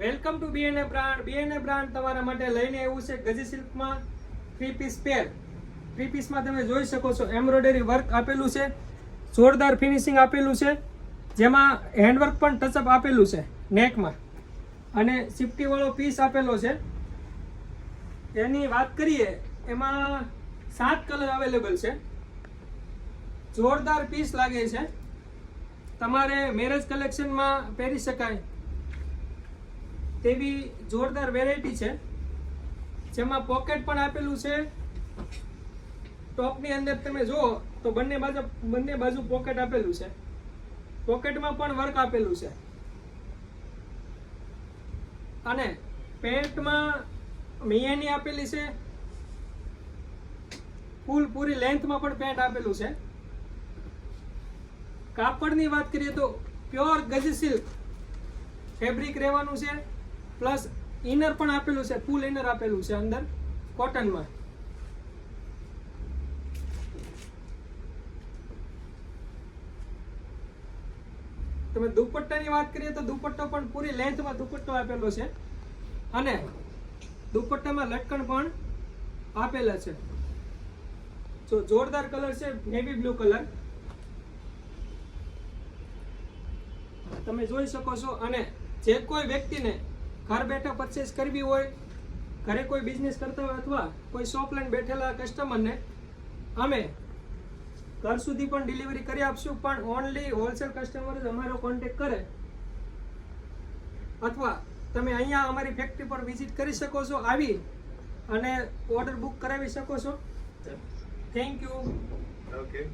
Welcome to BNA brand. BNA brand તમારા માટે લઈને આવ્યું છે ગજી સિલ્કમાં થ્રી પીસ પેર. થ્રી પીસમાં તમે જોઈ શકો છો એમ્બ્રોઇડરી વર્ક આપેલું છે, જોરદાર ફિનિશિંગ આપેલું છે, જેમાં હેન્ડવર્ક પણ ટચઅપ આપેલું છે નેકમાં અને સિફ્ટીવાળો પીસ આપેલો છે. એની વાત કરીએ, એમાં સાત કલર અવેલેબલ છે. જોરદાર પીસ લાગે છે. તમારે મેરેજ કલેક્શનમાં પહેરી શકાય. તેવી જોરદાર વેરાયટી છે. જેમાં પોકેટ પણ આપેલું છે. ટોપની અંદર તમે જુઓ તો બંને બાજુ બંને બાજુ પોકેટ આપેલું છે. પોકેટમાં પણ વર્ક આપેલું છે. અને પેન્ટમાં મિયાની આપેલી છે. ફૂલ પૂરી લેન્થમાં પણ પેન્ટ આપેલું છે. કાપડની વાત કરીએ તો પ્યોર ગજી સિલ્ક ફેબ્રિક રહેવાનું છે. પ્લસ ઇનર પણ આપેલું છે, ફૂલ ઇનર આપેલું છે અંદર, કોટનમાં. તમે દુપટ્ટાની વાત કરીએ તો દુપટ્ટો પણ પૂરી લેન્થમાં દુપટ્ટો આપેલો છે. અને દુપટ્ટામાં લટકણ પણ આપેલા છે. જો જોરદાર કલર છે નેવી બ્લુ કલર. તમે જોઈ શકો છો, અને જે કોઈ વ્યક્તિને ઘર બેઠા પરચેસ કરવી હોય, ઘરે કોઈ બિઝનેસ કરતા હોય અથવા કોઈ શોપ લઈને બેઠેલા કસ્ટમરને અમે ઘર સુધી પણ ડિલિવરી કરી આપશું, પણ ઓનલી હોલસેલ કસ્ટમર જ અમારો કોન્ટેક કરે. અથવા તમે અહીંયા અમારી ફેક્ટરી પર વિઝિટ કરી શકો છો, આવી અને ઓર્ડર બુક કરાવી શકો છો. Thank you Okay.